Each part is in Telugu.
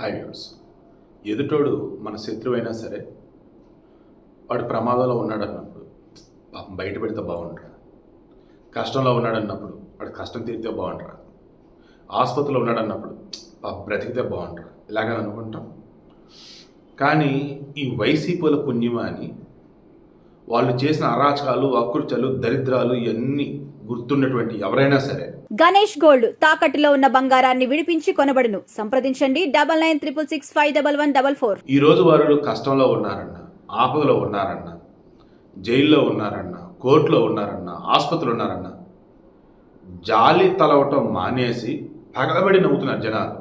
హాయ్ వ్యూర్స్ ఎదుటోడు మన శత్రువైనా సరే వాడు ప్రమాదంలో ఉన్నాడు అన్నప్పుడు పాపం బయట పెడితే బాగుంటారా కష్టంలో ఉన్నాడు అన్నప్పుడు వాడు కష్టం తీరితే బాగుంటారా ఆసుపత్రిలో ఉన్నాడు అన్నప్పుడు పాపం బ్రతికితే బాగుంటారా ఇలాగని అనుకుంటాం. కానీ ఈ వైసీపీల పుణ్యమా అని వాళ్ళు చేసిన అరాచకాలు అకృత్యాలు దరిద్రాలు ఇవన్నీ గుర్తున్నటువంటి ఎవరైనా సరే. గణేష్ గోల్డ్ తాకట్టులో ఉన్న బంగారాన్ని విడిపించి కొనబడును. సంప్రదించండి double nine triple six five double one double four. ఈ రోజు వారు కష్టంలో ఉన్నారన్న ఆపదలో ఉన్నారన్న జైల్లో ఉన్నారన్న కోర్టులో ఉన్నారన్న ఆసుపత్రిలో ఉన్నారన్న జాలి తలవటం మానేసి పగలబడి నవ్వుతున్నారు జనాలు.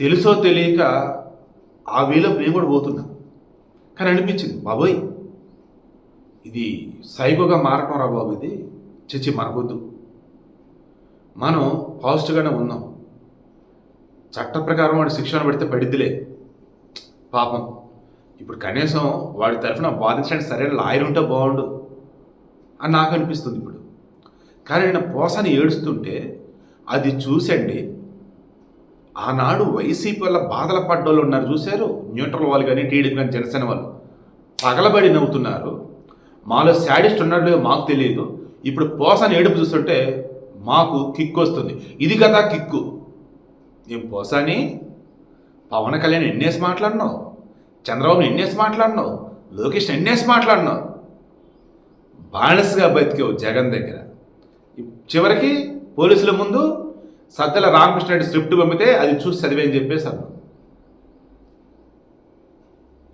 తెలుసో తెలియక ఆ వీలో నేను కూడా పోతున్నా. కానీ అనిపించింది బాబోయ్ ఇది సైకోగా మారటం రా బాబు ఇది. చచ్చి మనకొద్దు మనం పాజిటివ్గానే ఉన్నాం. చట్ట ప్రకారం వాడు శిక్షణ పెడితే పడిద్దిలే. పాపం. ఇప్పుడు కనీసం వాడి తరఫున వాదించడానికి సరైన లాయర్ ఉంటే బాగుండు అని నాకు అనిపిస్తుంది ఇప్పుడు. కానీ నేను పోసని ఏడుస్తుంటే అది చూసండి. ఆనాడు వైసీపీ వల్ల బాధలు పడ్డోళ్ళు ఉన్నారు చూశారు? న్యూట్రల్ వాళ్ళు కానీ టీడీపీ కానీ జనసేన వాళ్ళు. పగలబడి నవ్వుతున్నారు. మాలో శాడిస్ట్ ఉన్నట్లు మాకు తెలియదు. ఇప్పుడు పోసాని ఏడుపు చూస్తుంటే మాకు కిక్ వస్తుంది. ఇది కదా కిక్కు. నేను పోసాని? పవన్ కళ్యాణ్ ఎన్నేసి మాట్లాడినావు? చంద్రబాబు ఎన్నేసి మాట్లాడినావు? లోకేష్ ఎన్నేసి మాట్లాడినావు? బానిసగా బతికేవు జగన్ దగ్గర. చివరికి పోలీసుల ముందు సద్దల రామకృష్ణ రెడ్డి స్క్రిప్ట్ పంపితే అది చూసి చదివే అని చెప్పేసి అన్నావు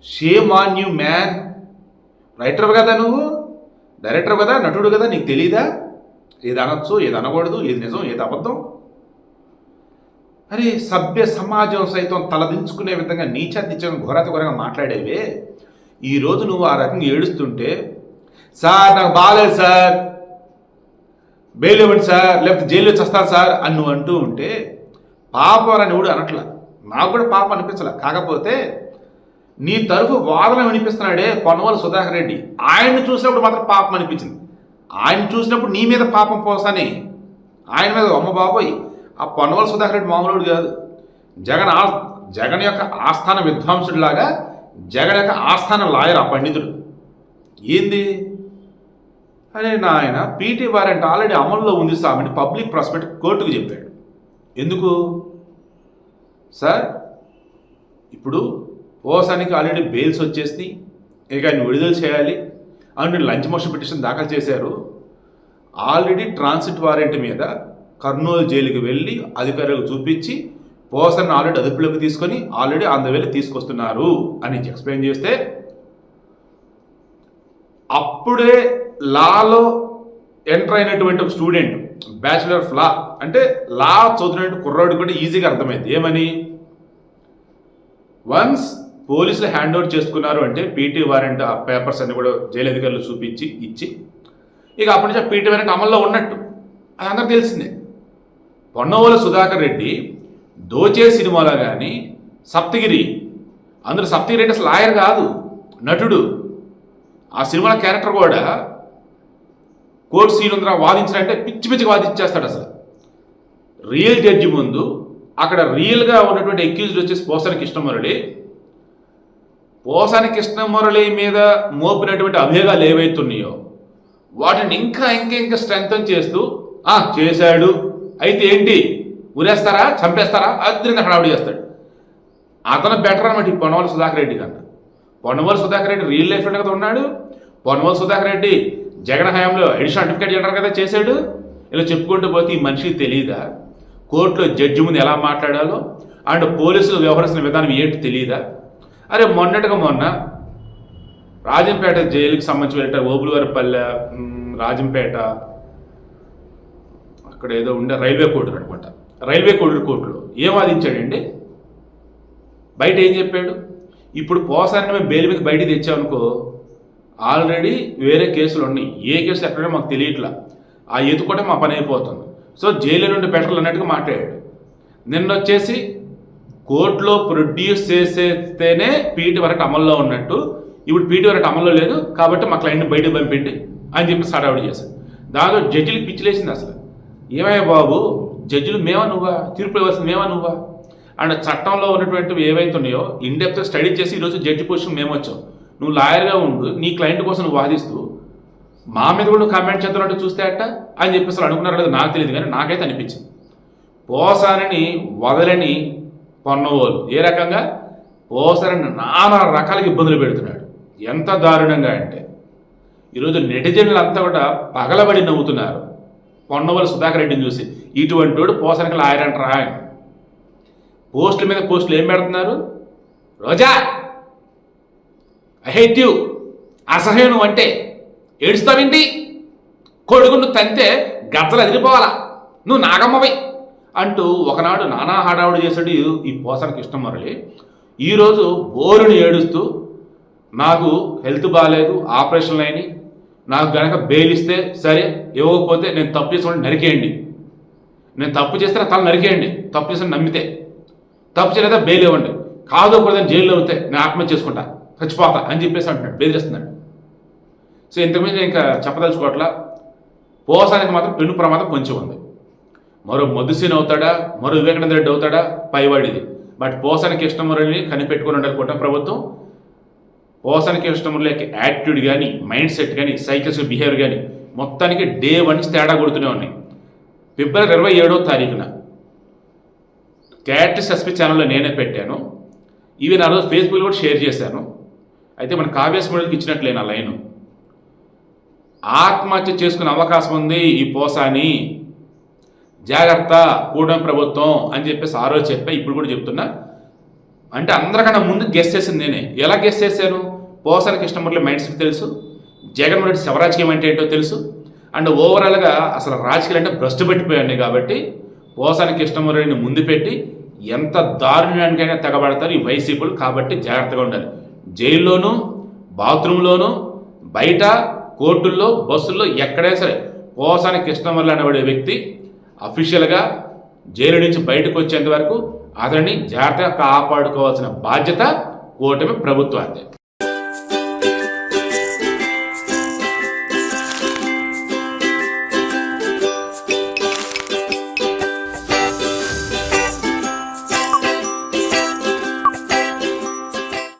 shame on you man writer కదా నువ్వు? డైరెక్టర్ కదా నటుడు కదా నీకు తెలీదా? ఏది అనొచ్చు ఏది అనకూడదు ఏది నిజం ఏది అబద్ధం? అరే సభ్య సమాజం సైతం తలదించుకునే విధంగా నీచాతిచ్చంగా ఘోరాతి ఘోరంగా మాట్లాడేవే? ఈరోజు నువ్వు ఆ రకంగా ఏడుస్తుంటే సార్ నాకు బాగాలేదు సార్. బెయిల్ ఇవ్వండి సార్. లేకపోతే జైలు వచ్చేస్తాను సార్ అని నువ్వు అంటూ ఉంటే పాపం అని ఎవడు అనట్లా. నాకు కూడా పాపం అనిపించలే. కాకపోతే నీ తరఫు వాదన వినిపిస్తున్నాడే పొన్నవల సుధాకర్ రెడ్డి. ఆయన్ని చూసినప్పుడు మాత్రం పాపం అనిపించింది. ఆయన చూసినప్పుడు నీ మీద పాపం పోసని. ఆయన మీద అమ్మ బాబోయ్ ఆ పొన్నవల సుధాకర్ రెడ్డి మామూలుడు కాదు. జగన్ ఆ జగన్ యొక్క ఆస్థాన విద్వాంసుడిలాగా జగన్ యొక్క ఆస్థాన లాయర్ ఆ పండితుడు. ఏంది? అరే నాయన పీటీ వారెంట్ ఆల్రెడీ అమల్లో ఉంది సామని పబ్లిక్ ప్రాస్పెక్ట్ కోర్టుకు చెప్పాడు. ఎందుకు? సార్ ఇప్పుడు ఓసానికి ఆల్రెడీ బెయిల్స్ వచ్చేసి ఇక ఆయన విడుదల చేయాలి. అని లంచ్ మోషన్ పిటిషన్ దాఖలు చేశారు. ఆల్రెడీ ట్రాన్సిట్ వారెంట్ మీద కర్నూలు జైలుకి వెళ్ళి అధికారులకు చూపించి పోసన్ ఆల్రెడీ అదుపులోకి తీసుకొని ఆల్రెడీ అంద వెళ్ళి తీసుకొస్తున్నారు అని ఎక్స్ప్లెయిన్ చేస్తే అప్పుడే లాలో ఎంటర్ అయినటువంటి ఒక స్టూడెంట్ బ్యాచిలర్ ఆఫ్ లా అంటే లా చదువుతున్నటువంటి కుర్రాడు కూడా ఈజీగా అర్థమైంది. ఏమని? వన్స్ పోలీసులు హ్యాండ్ ఓవర్ చేసుకున్నారు అంటే పీటీ వారెంట్ ఆ పేపర్స్ అన్ని కూడా జైలు అధికారులు చూపించి ఇచ్చి. ఇక అప్పటి నుంచి ఆ పీటీ వారెంట్ అమల్లో ఉన్నట్టు. అది అందరికి తెలిసిందే. పొన్నవోలు సుధాకర్ రెడ్డి దోచే సినిమాలో కానీ సప్తగిరి. అందులో సప్తగిరి అంటే అసలు లాయర్ కాదు నటుడు. ఆ సినిమాలో క్యారెక్టర్ కూడా కోర్టు సీన్ ఉందిరా వాదించాలంటే పిచ్చి పిచ్చిగా వాదించేస్తాడు అసలు. రియల్ జడ్జి ముందు అక్కడ రియల్గా ఉన్నటువంటి ఎక్యూజ్డ్ వచ్చేసి పోసానికి ఇష్టం మరడి పోసాని కృష్ణమురళి మీద మోపినటువంటి అభేగాలు ఏవైతున్నాయో వాటిని ఇంకా ఇంకా ఇంకా స్ట్రెంగ్తన్ చేస్తూ ఆ చేశాడు. అయితే ఏంటి? ఉరేస్తారా? చంపేస్తారా? అద్దరిని హడావుడి చేస్తాడు. అతను బెటర్ అనమాట ఈ పొనవల సుధాకర్ రెడ్డి కన్నా. పొనవల సుధాకర్ రెడ్డి రియల్ లైఫ్ కదా ఉన్నాడు. పొనవల సుధాకర్ రెడ్డి జగన్ హయాంలో ఎడిషన్ సర్టిఫికేట్ జనరల్ కదా చేశాడు. ఇలా చెప్పుకుంటూ పోతే ఈ మనిషికి తెలియదా కోర్టులో జడ్జి ముందు ఎలా మాట్లాడాలో? అండ్ పోలీసులు వ్యవహరిస్తున్న విధానం ఏంటి తెలియదా అరే మొన్నటిగా మొన్న రాజంపేట జైలుకి సంబంధించి వెళ్ళట ఓబులవారిపల్లె రాజంపేట అక్కడ ఏదో ఉండే రైల్వే కోర్టు అనుకుంటా రైల్వే కోర్టు కోర్టులో ఏం వాదించాడండి? బయట ఏం చెప్పాడు? ఇప్పుడు పోసాన్ని మేము బెయిల్ మీద బయటికి తెచ్చామనుకో ఆల్రెడీ వేరే కేసులు ఉన్నాయి. ఏ కేసు ఎక్కడో మాకు తెలియట్లా. ఆ ఎత్తుకుంటే మా పని అయిపోతుంది. సో జైలు నుండి పెట్టాలన్నట్టుగా మాట్లాడాడు. నిన్న వచ్చేసి కోర్టులో ప్రొడ్యూస్ చేసేస్తేనే పీటీ వరకు అమల్లో ఉన్నట్టు. ఇప్పుడు పీటీ వరకు అమల్లో లేదు కాబట్టి మా క్లయింట్ని బయటకు పంపిండి అని చెప్పి సడావుడి చేశారు. దాంతో జడ్జిలు పిచ్చిలేసింది అసలు. ఏమయ్య బాబు జడ్జిలు మేమా నువ్వా? తీర్పు ఇవ్వాల్సింది మేమా నువ్వా? అండ్ చట్టంలో ఉన్నటువంటివి ఏవైతే ఉన్నాయో ఇన్డెప్త్ స్టడీ చేసి ఈరోజు జడ్జి పొజిషన్ మేము వచ్చాం. నువ్వు లాయర్గా ఉండు నీ క్లయింట్ కోసం నువ్వు వాదిస్తూ మా మీద కూడా కామెంట్ చేస్తున్నట్టు చూస్తే అట్ట? అని చెప్పేసి అసలు అనుకున్నారో నాకు తెలియదు కానీ నాకైతే అనిపించింది. పోసానని వదలని పొన్నవోలు ఏ రకంగా? పోసారని నానా రకాల ఇబ్బందులు పెడుతున్నాడు. ఎంత దారుణంగా అంటే ఈరోజు నెటిజన్లు అంతా కూడా పగలబడి నవ్వుతున్నారు. పొన్నవోలు సుధాకర్ రెడ్డిని చూసి ఇటువంటి వాడు పోసానికి ఆయనంటారా ఆయన? పోస్టుల మీద పోస్టులు ఏం పెడుతున్నారు? రోజా ఐ హేట్ యూ అసహ్యం అంటే ఏడుస్తావేంటి? కొడుకును తంతే గద్దలు అదిరిపోవాలా? నువ్వు నాగమ్మవి. అంటూ ఒకనాడు నానా హడావుడు చేశాడు. ఈ- పోసన పోసనకి ఇష్టం ఈరోజు బోరుని ఏడుస్తూ నాకు హెల్త్ బాగాలేదు ఆపరేషన్లు అయినాయి. నాకు గనక బెయిల్ ఇస్తే సరే ఇవ్వకపోతే నేను తప్పు చేసిన నరికేయండి. నేను తప్పు చేస్తే తల నరికేయండి. తప్పు చేసిన నమ్మితే. తప్పు చేయలేదా? బెయిల్ ఇవ్వండి. కాదు కూడదని జైల్లో అవుతే నేను ఆత్మహత్య చేసుకుంటా. చచ్చిపోతా అని చెప్పేసి అంటున్నాడు. బెదిరిస్తున్నాడు. సో ఇంతకుముందు నేను ఇంకా చెప్పదలుచుకోవట్లా. పోసానికి మాత్రం పెను ప్రమాదం కొంచెం ఉంది. మరో మధుసేన్ అవుతాడా? మరో వివేకానంద రెడ్డి అవుతాడా? పైవాడిది. బట్ పోసానికి కృష్ణమురళిని కనిపెట్టుకుని ఉండాలి కూటమి ప్రభుత్వం. పోసానికి కృష్ణమురళి యొక్క యాటిట్యూడ్ కానీ మైండ్ సెట్ కానీ సైకిల్స్ బిహేవియర్ కానీ మొత్తానికి డే వన్ తేడా కొడుతూనే ఉన్నాయి. ఫిబ్రవరి ఇరవై ఏడో తారీఖున క్యాట్ సస్పి ఛానల్లో నేనే పెట్టాను. ఇవి నా రోజు ఫేస్బుక్లో కూడా షేర్ చేశాను. అయితే మన కావ్యాస్ మోడల్కి ఇచ్చినట్లే నా లైను. ఆత్మహత్య చేసుకునే అవకాశం ఉంది ఈ పోసాని. జాగ్రత్త కూటమి ప్రభుత్వం అని చెప్పేసి ఆ రోజు చెప్పా ఇప్పుడు కూడా చెప్తున్నా. అంటే అందరికన్నా ముందు గెస్ చేసింది నేనే. ఎలా గెస్ చేశాను పోసానికి కృష్ణమూర్తి మైండ్ సెట్ తెలుసు. జగన్మోహన్ రెడ్డి శివరాజకీయం అంటే ఏంటో తెలుసు. అండ్ ఓవరాల్గా అసలు రాజకీయాలు అంటే భ్రష్టు పెట్టిపోయాయి కాబట్టి పోసాని ఇష్టమరెడ్డిని ముందు పెట్టి ఎంత దారుణానికైనా తెగబడతారు ఈ వైసీపీలు కాబట్టి జాగ్రత్తగా ఉండాలి. జైల్లోనూ బాత్రూంలోనూ బయట కోర్టుల్లో బస్సుల్లో ఎక్కడైనా సరే పోసాని కృష్ణమల్లి అనబడే వ్యక్తి అఫీషియల్గా జైలు నుంచి బయటకు వచ్చేంత వరకు అతన్ని జాగ్రత్తగా కాపాడుకోవాల్సిన బాధ్యత కూటమి ప్రభుత్వాన్ని